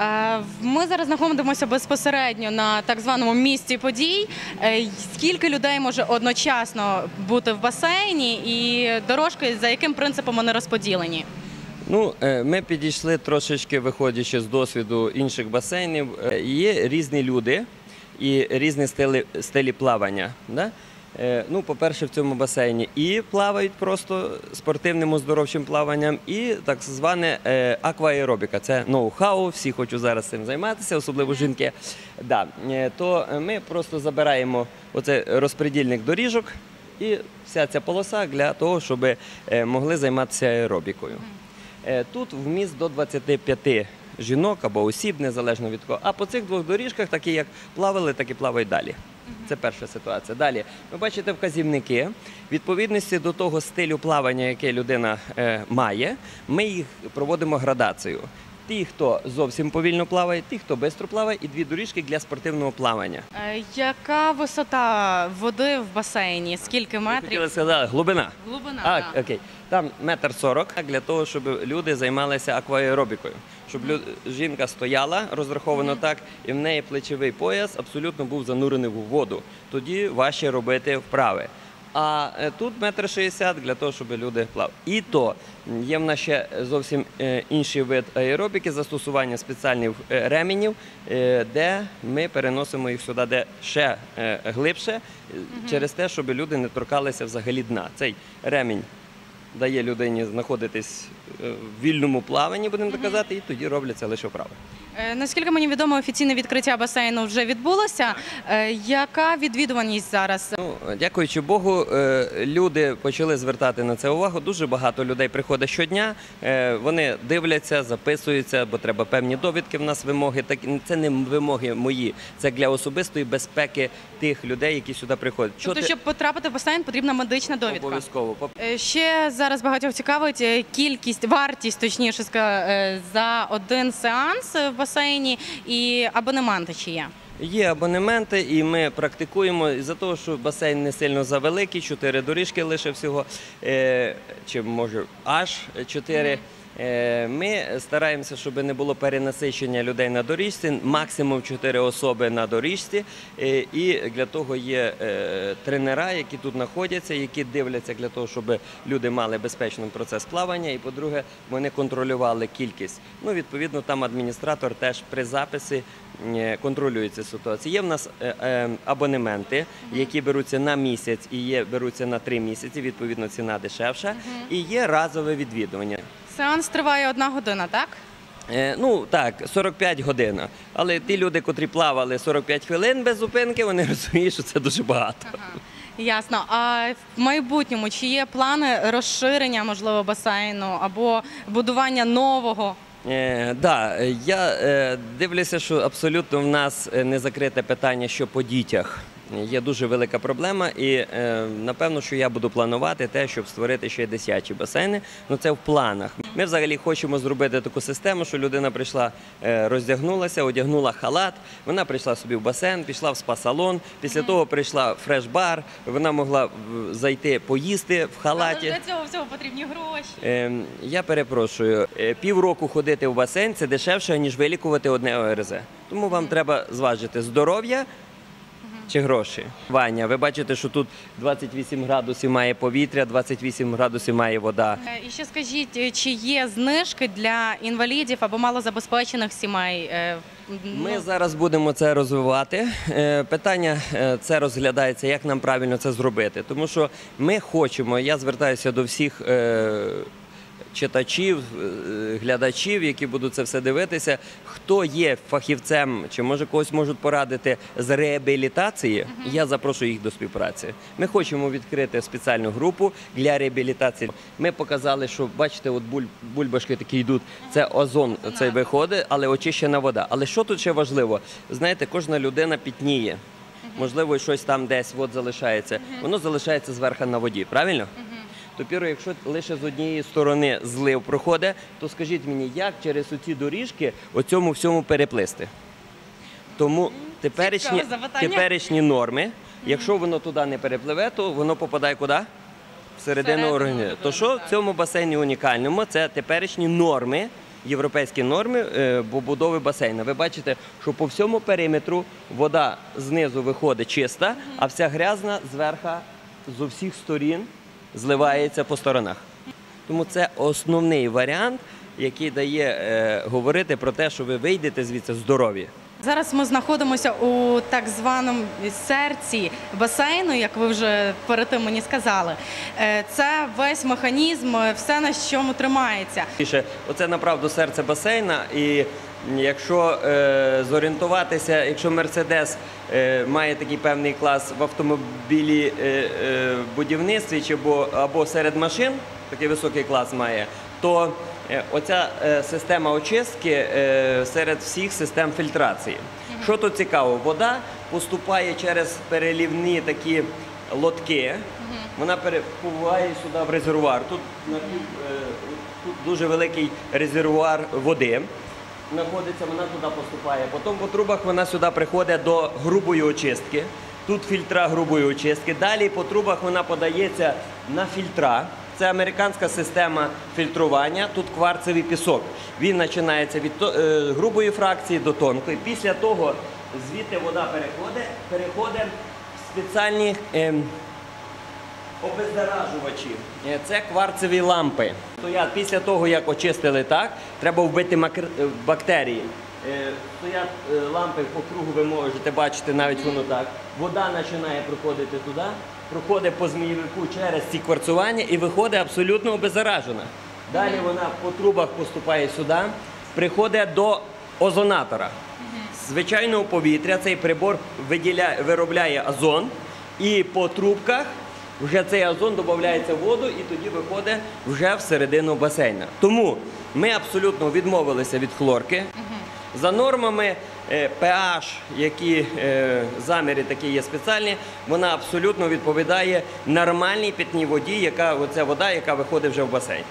Е, Ми зараз знаходимося безпосередньо на так званому місці подій. Е, Скільки людей може одночасно бути в басейні, і дорожки за яким принципом вони розподілені? Ну, е, ми підійшли трошечки, виходячи з досвіду інших басейнів. Є різні люди і різні стилі, стилі плавання. Да? Е, Ну, по-перше, в цьому басейні і плавають просто спортивним оздоровчим плаванням, і так зване е, акваеробіка. Це ноу-хау, всі хочуть зараз цим займатися, особливо жінки. Да. е, То ми просто забираємо оце розпредільник доріжок і вся ця полоса для того, щоб могли займатися аеробікою. Тут вміст до 25 жінок або осіб, незалежно від кого. А по цих двох доріжках, такі як плавали, так і плавають далі. Це перша ситуація. Далі ви бачите вказівники. Відповідності до того стилю плавання, яке людина е, має, ми їх проводимо градацію. Ті, хто зовсім повільно плаває, ті, хто швидко плаває, і дві доріжки для спортивного плавання. Е, Яка висота води в басейні? Скільки метрів? хотіли сказати, глибина. Глибина. А, так. окей. Там метр сорок для того, щоб люди займалися акваеробікою. Щоб жінка стояла розраховано так, і в неї плечовий пояс абсолютно був занурений в воду. Тоді важче робити вправи. А е, тут метр шістдесят для того, щоб люди плавали. І то є в нас ще зовсім е, інший вид аеробіки, застосування спеціальних е, ременів, де ми переносимо їх сюди, де ще глибше, через те, щоб люди не торкалися взагалі дна. Цей ремінь дає людині знаходитись е, в вільному плаванні, будемо так казати, і тоді робляться лише вправи. Е, Наскільки мені відомо, офіційне відкриття басейну вже відбулося. Е, Яка відвідуваність зараз? Ну, дякуючи Богу, е, люди почали звертати на це увагу. Дуже багато людей приходить щодня. Вони дивляться, записуються, бо треба певні довідки. В нас вимоги. Так це не вимоги мої, це для особистої безпеки тих людей, які сюди приходять. Тобто, щоб потрапити в басейн, потрібна медична довідка. Обов'язково. Ще зараз багатьох цікавить кількість, вартість, точніше за один сеанс в басейні і абонементи чи є. Є абонементи, і ми практикуємо із-за того, що басейн не сильно завеликий, чотири доріжки лише всього, е, чи може аж чотири. Е, Ми стараємося, щоб не було перенасичення людей на доріжці, максимум 4 особи на доріжці. Е, І для того є е, тренера, які тут знаходяться, які дивляться для того, щоб люди мали безпечний процес плавання. І, по-друге, вони контролювали кількість. Ну, відповідно, там адміністратор теж при записі е, контролює цю ситуацію. Є в нас абонементи, які беруться на місяць і є беруться на три місяці. Відповідно, ціна дешевша. І є разове відвідування. Сеанс триває одна година, так? Е, Ну так, 45 годин. Але ті люди, котрі плавали 45 хвилин без зупинки, вони розуміють, що це дуже багато. Ясно. А в майбутньому чи є плани розширення можливо басейну або будування нового? Е, да, е, я е, дивлюся, що абсолютно в нас не закрите питання, що по дітях. Є дуже велика проблема, і е, напевно, що я буду планувати те, щоб створити ще й дитячі басейни. Ну це в планах. Ми взагалі хочемо зробити таку систему, що людина прийшла, е, роздягнулася, одягнула халат. Вона прийшла собі в басейн, пішла в спа-салон. Після того прийшла в фреш-бар. Вона могла зайти поїсти в халаті. Але для цього всього потрібні гроші. Ем, я перепрошую, е, півроку ходити в басейн це дешевше, ніж вилікувати одне ОРЗ. Тому вам треба зважити здоров'я чи гроші. Ваня, ви бачите, що тут 28 градусів має повітря, 28 градусів має вода. Е, І ще скажіть, е, чи є знижки для інвалідів або малозабезпечених сімей? Е, Ми ну, зараз будемо це розвивати. Питання це розглядається, як нам правильно це зробити. Тому що ми хочемо, я звертаюся до всіх. Читачів, е, глядачів, які будуть це все дивитися, хто є фахівцем, чи може когось можуть порадити з реабілітації, я запрошую їх до співпраці. Ми хочемо відкрити спеціальну групу для реабілітації. Ми показали, що бачите, от буль, бульбашки такі йдуть. Це озон, цей виходить, але очищена вода. Але що тут ще важливо? Знаєте, кожна людина пітніє. Можливо, щось там десь от залишається. Воно залишається зверху на воді, правильно? Тепер, якщо лише з однієї сторони злив проходить, то скажіть мені, як через оці доріжки оцьому всьому переплисти? Тому теперішні, теперішні норми, якщо воно туди не перепливе, то воно попадає куди? Всередину організму. То що в цьому басейні унікальному? Це теперішні норми, європейські норми е, побудови басейна. Ви бачите, що по всьому периметру вода знизу виходить чиста, а вся грязна зверху з усіх сторін зливається по сторонах. Тому це основний варіант, який дає е, говорити про те, що ви вийдете звідси здорові. Зараз ми знаходимося у так званому серці басейну, як ви вже перед тим мені сказали. Е, Це весь механізм, все на чому тримається. Оце направду серце басейна. І якщо е, зорієнтуватися, якщо Мерседес е, має такий певний клас в автомобілі е, е, будівництві чи або, або серед машин, такий високий клас має, то оця е, система очистки е, серед всіх систем фільтрації. Що тут цікаво, вода поступає через перелівні такі лотки. Вона перепливає сюди в резервуар. Тут, е, тут дуже великий резервуар води. Знаходиться, вона туди поступає. Потім по трубах вона сюди приходить до грубої очистки. Тут фільтра грубої очистки. Далі по трубах вона подається на фільтра. Це американська система фільтрування. Тут кварцевий пісок. Він починається від е, грубої фракції до тонкої. Після того звідти вода переходить, переходить в спеціальні. ем, Обеззаражувачі. Е, Це кварцеві лампи. Після того, як очистили так, треба вбити е, бактерії. Е, Стоять е, лампи по кругу, ви можете бачити навіть воно так. Вода починає проходити туди, проходить по змійовику через ці кварцування і виходить абсолютно обеззаражена. Далі вона по трубах поступає сюди, приходить до озонатора. Звичайного повітря цей прибор виділяє, виробляє озон, і по трубках вже цей озон додається в воду і тоді виходить вже всередину басейна. Тому ми абсолютно відмовилися від хлорки. За нормами е, pH, які е, заміри такі є спеціальні, вона абсолютно відповідає нормальній питній воді, яка оця вода, яка виходить вже в басейн.